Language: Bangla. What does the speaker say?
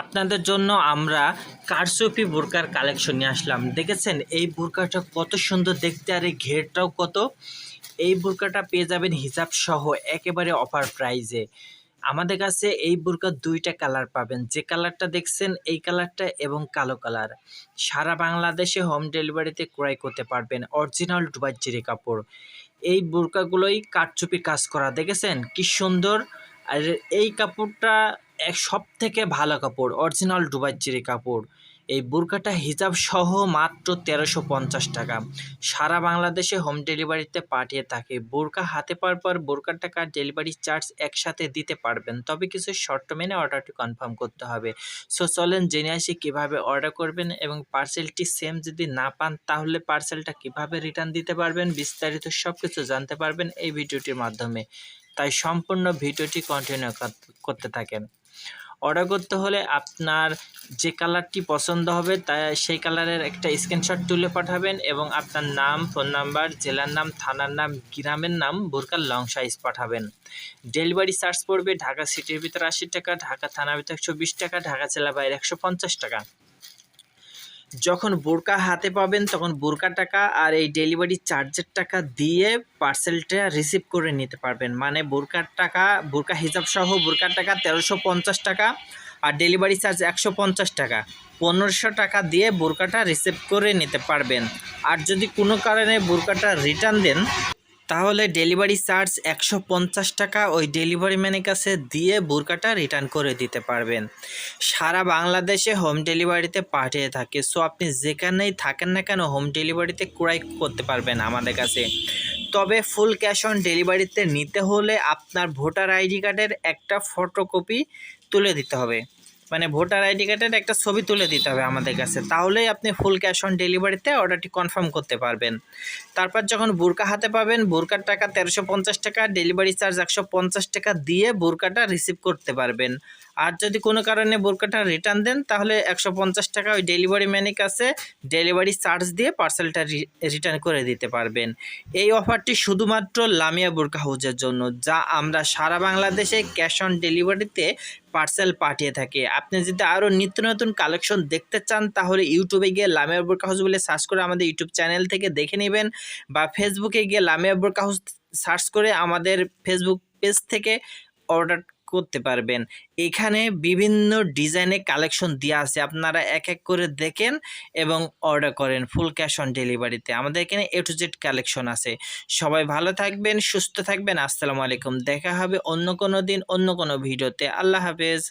আপনাদের জন্য আমরা কারসুপি বোরকার কালেকশন নিয়ে আসলাম। দেখেছেন? এই বোরকাটা কত সুন্দর দেখতে আর এই ঘেরটাও কত। এই বোরকাটা পেয়ে যাবেন হিসাব সহ একেবারে অফার প্রাইজে আমাদের কাছে এই বোরকার দুইটা কালার পাবেন। যে কালারটা দেখছেন, এই কালারটা এবং কালো কালার সারা বাংলাদেশে হোম ডেলিভারিতে ক্রয় করতে পারবেন অরিজিনাল ডুবাই জিরে কাপড়। এই বোরকাগুলোই কাঠচুপি কাজ করা। দেখেছেন? কি সুন্দর আর এই কাপড়টা এক সব থেকে ভালো কাপড় অরিজিনাল ডুবাই জিরে কাপড়। এই বোরকাটা হিজাব সহ মাত্র তেরোশো পঞ্চাশ টাকা। সারা বাংলাদেশে হোম ডেলিভারিতে পাঠিয়ে থাকে। বোরকা হাতে পাওয়ার পর বোরকার টাকা ডেলিভারি চার্জ একসাথে দিতে পারবেন। তবে কিছু শর্ত মেনে অর্ডারটি কনফার্ম করতে হবে। সো চলেন জেনে আসি কীভাবে অর্ডার করবেন এবং পার্সেলটি সেম যদি না পান, তাহলে পার্সেলটা কীভাবে রিটার্ন দিতে পারবেন? বিস্তারিত সব কিছু জানতে পারবেন এই ভিডিওটির মাধ্যমে। তাই সম্পূর্ণ ভিডিওটি কন্টিনিউ করতে থাকেন। অর্ডার করতে হলে আপনার যে কালারটি পছন্দ হবে তা সেই কালারের একটা স্ক্রিনশট তুলে পাঠাবেন এবং আপনার নাম ফোন নাম্বার জেলার নাম, থানার নাম, গ্রামের নাম, বোরকার লং সাইজ পাঠাবেন। ডেলিভারি চার্জ পড়বে ঢাকা সিটির ভিতরে আশি টাকা, ঢাকা থানার ভিতরে একশো বিশ টাকা, ঢাকা জেলা বাইরে একশো পঞ্চাশ টাকা। যখন বোরকা হাতে পাবেন, তখন বোরকা টাকা আর এই ডেলিভারি চার্জের টাকা দিয়ে পার্সেলটা রিসিভ করে নিতে পারবেন। মানে বোরকার টাকা, বোরকা হিসাব সহ বোরকার টাকা তেরোশো পঞ্চাশ টাকা আর ডেলিভারি চার্জ একশো পঞ্চাশ টাকা। পনেরোশো টাকা দিয়ে বোরকাটা রিসিভ করে নিতে পারবেন। আর যদি কোনো কারণে বোরকাটা রিটার্ন দেন তাহলে ডেলিভারি চার্জ একশো পঞ্চাশ টাকা ওই ডেলিভারি ম্যানের কাছে দিয়ে বোরকাটা রিটার্ন করে দিতে পারবেন। সারা বাংলাদেশে হোম ডেলিভারিতে পাঠিয়ে থাকে। সো আপনি যেখানেই থাকেন না কেন হোম ডেলিভারিতে ক্রয় করতে পারবেন আমাদের কাছে। তবে ফুল ক্যাশ অন ডেলিভারিতে নিতে হলে আপনার ভোটার আইডি কার্ডের একটা ফটোকপি তুলে দিতে হবে। মানে ভোটার আইডি কার্ডের একটা ছবি তুলে দিতে হবে আমাদের কাছে। তাহলেই আপনি ফুল ক্যাশ অন ডেলিভারিতে অর্ডারটি কনফার্ম করতে পারবেন। তারপর যখন বোরকা হাতে পাবেন, বোরকার টাকা তেরোশো টাকা ডেলিভারি চার্জ একশো পঞ্চাশ টাকা দিয়ে বোরকাটা রিসিভ করতে পারবেন। আর যদি কোনো কারণে বোরকাটা রিটার্ন দেন, তাহলে একশো পঞ্চাশ টাকা ওই ডেলিভারি ম্যানের কাছে ডেলিভারি চার্জ দিয়ে পার্সেলটা রিটার্ন করে দিতে পারবেন। এই অফারটি শুধুমাত্র লামিয়া বোরকা হাউজের জন্য, যা আমরা সারা বাংলাদেশে ক্যাশ অন ডেলিভারিতে পার্সেল পাঠিয়ে থাকি। আপনি যদি আরও নিত্য নতুন কালেকশন দেখতে চান, তাহলে ইউটিউবে গিয়ে লামিয়া বোরকা হাউস বলে সার্চ করে আমাদের ইউটিউব চ্যানেল থেকে দেখে নেবেন, বা ফেসবুকে গিয়ে লামিয়া বোরকা হাউস সার্চ করে আমাদের ফেসবুক পেজ থেকে অর্ডার করতে পারবেন। এখানে বিভিন্ন ডিজাইনে কালেকশন দেওয়া আছে। আপনারা এক এক করে দেখেন এবং অর্ডার করেন ফুল ক্যাশ অন ডেলিভারিতে। আমাদের এখানে এ টু জেড কালেকশন আছে। সবাই ভালো থাকবেন, সুস্থ থাকবেন। আসসালামু আলাইকুম। দেখা হবে অন্য কোনো দিন, অন্য কোনো ভিডিওতে। আল্লাহ হাফেজ।